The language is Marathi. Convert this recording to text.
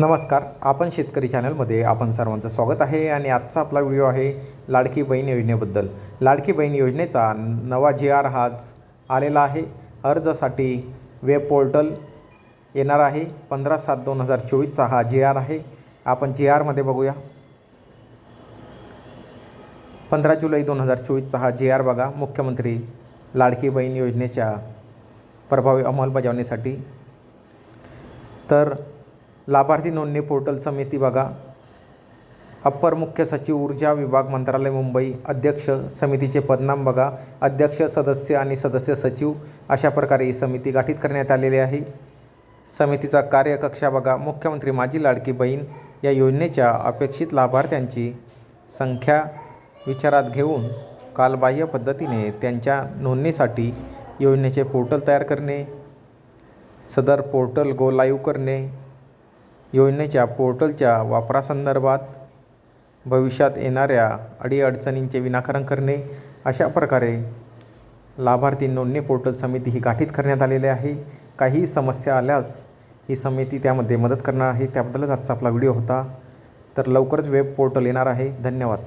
नमस्कार आपण शेतकरी चॅनलमध्ये आपण सर्वांचं स्वागत आहे आणि आजचा आपला व्हिडिओ आहे लाडकी बहीण योजनेबद्दल. लाडकी बहीण योजनेचा नवा जी आर हाच आलेला आहे. अर्जासाठी वेब पोर्टल येणार आहे. पंधरा सात दोन हजार चोवीसचा हा जी आर आहे. आपण जी आरमध्ये बघूया. पंधरा जुलै दोन हजार चोवीसचा हा जी आर बघा. मुख्यमंत्री लाडकी बहीण योजनेच्या प्रभावी अंमलबजावणीसाठी. तर लाभार्थी नोंदणी पोर्टल समिती बघा. अप्पर मुख्य सचिव ऊर्जा विभाग मंत्रालय मुंबई. अध्यक्ष समितीचे पदनाम बघा. अध्यक्ष सदस्य आणि सदस्य सचिव अशा प्रकारे ही समिती गाठीत करण्यात आलेली आहे. समितीचा कार्यकक्षा बघा. मुख्यमंत्री माझी लाडकी बहीण या योजनेच्या अपेक्षित लाभार्थ्यांची संख्या विचारात घेऊन कालबाह्य पद्धतीने त्यांच्या नोंदणीसाठी योजनेचे पोर्टल तयार करणे सदर पोर्टल गो लाईव्ह करणे योजनेच्या पोर्टलच्या वापरासंदर्भात भविष्यात येणाऱ्या अडीअडचणींचे विनाकारण करणे अशा प्रकारे लाभार्थी नोंदणी पोर्टल समिती ही गाठीत करण्यात आलेली आहे. काही समस्या आल्यास ही समिती त्यामध्ये मदत करणार आहे. त्याबद्दलच आजचा आपला व्हिडिओ होता. तर लवकरच वेब पोर्टल येणार आहे. धन्यवाद.